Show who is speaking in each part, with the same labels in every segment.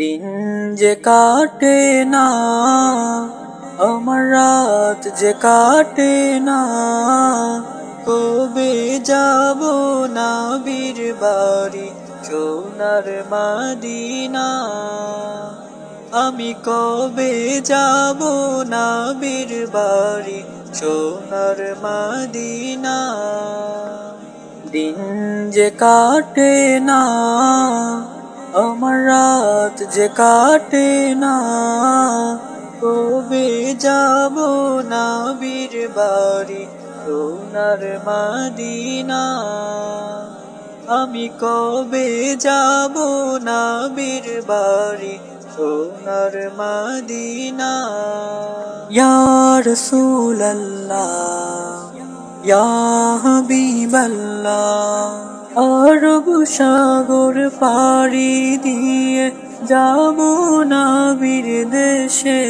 Speaker 1: দিন যে কাটে না, আমার রাত যে কাটে না, কবে যাব না বীর বাড়ি, সোনার মাদিনা? আমি কবে যাব না বীর বাড়ি, সোনার মাদিনা? দিন যে কাটে না আমার রাত যে কাটে না, কবে যাব না বীর বাড়ি সোনার মাদিনা? আমি কবে যাব না বীর বাড়ি সোনার মাদিনা? ইয়ার সুল্লাহ ইয়া হাবিবাল্লাহ। আরব সাগর পাড়ি দিয়ে যাব না বীর দেশে।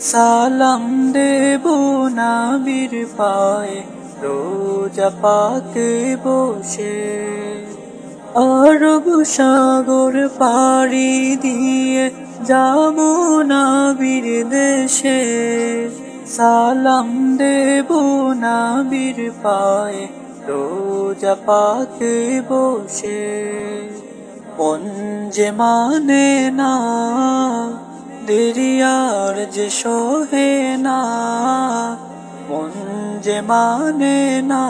Speaker 1: সালাম দেব না বীর পায়ে, রোজা পাকে বসে। আরব সাগর পাড়ি দিয়ে যাব না বীর দেশে। সালাম দেব না বীর পায়ে রোজা পাকে বসে, মন যে মানে না দেরিয়ার যে সহে না, মন যে মানে না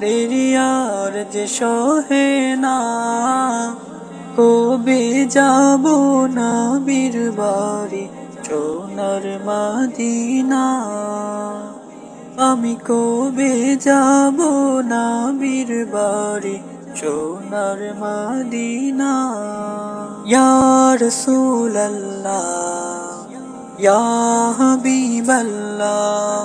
Speaker 1: দেরিয়ার যে সহে না। কবে যাব না বীর বাড়ি, সোনার মাদিনা? আমি কবে যাব না বীর বাড়ি? সোনার মাদিনা। ইয়ার সুল্লাহ ইয়া হাবিবাল্লাহ,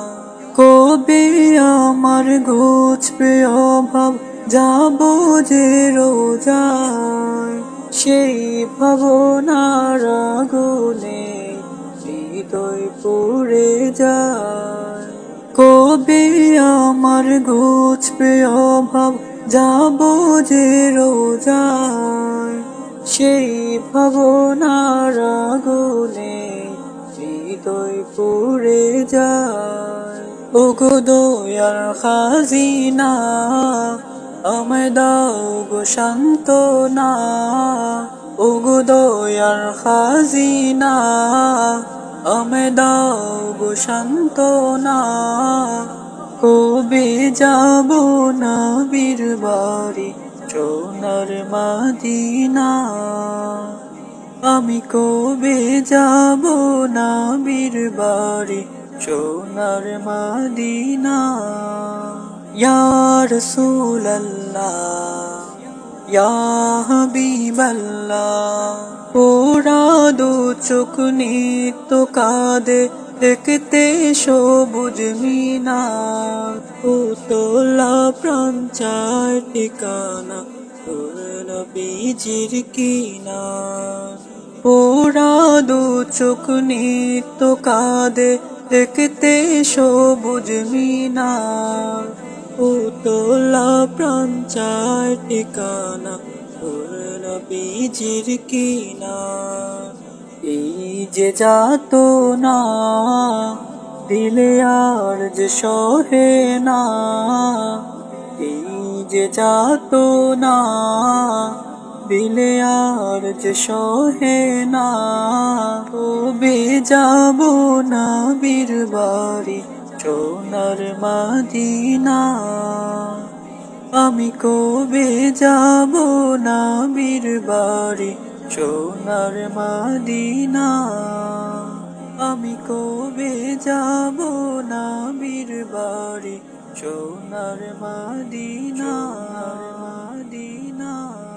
Speaker 1: কবে আমার ঘুচবে অভাব? যাব যে রোজায়, সেই ভাবনার আগুনে হৃদয় পড়ে যায়। কবে আমার ঘুচবে অভাব? যাব যে রোজায়। সেই ভাবনার আগুনে হৃদয় পড়ে যায়। ও গো দয়ার খাজিনা, আমায় দাও গো শান্ত না ও গো দয়ার খাজিনা আমায় দাও শান্ত না কবে যাব না বীর বাড়ি, সোনার মাদিনা? আমি কবে যাব না বীর বাড়ি, সোনার মাদিনা? ইয়ার সুল্লাহ ইয়া হাবিবাল্লাহ পোড়া দু চোখ নিত কাঁদে দেখতে সবুজ মিনার পুতলা প্রাণ চায় ঠিকানা তোর নবীজির কিনার। পোড়া দু চোখ নিত কাঁদে দেখতে সবুজ মিনার পুতলা প্রাণ চায় ঠিকানা তোর নবীজির কিনার এই যে যাত না দিলে আর যে সহে না, এই যে যাত না দিলে আর যে সহে না। কবে যাব না বীর বাড়ি সোনার মাদিনা, আমি কবে যাব না বীর বাড়ি? সোনার মাদিনা, আমি কবে যাব না বীর বাড়ি? সোনার মাদিনা মাদিনা।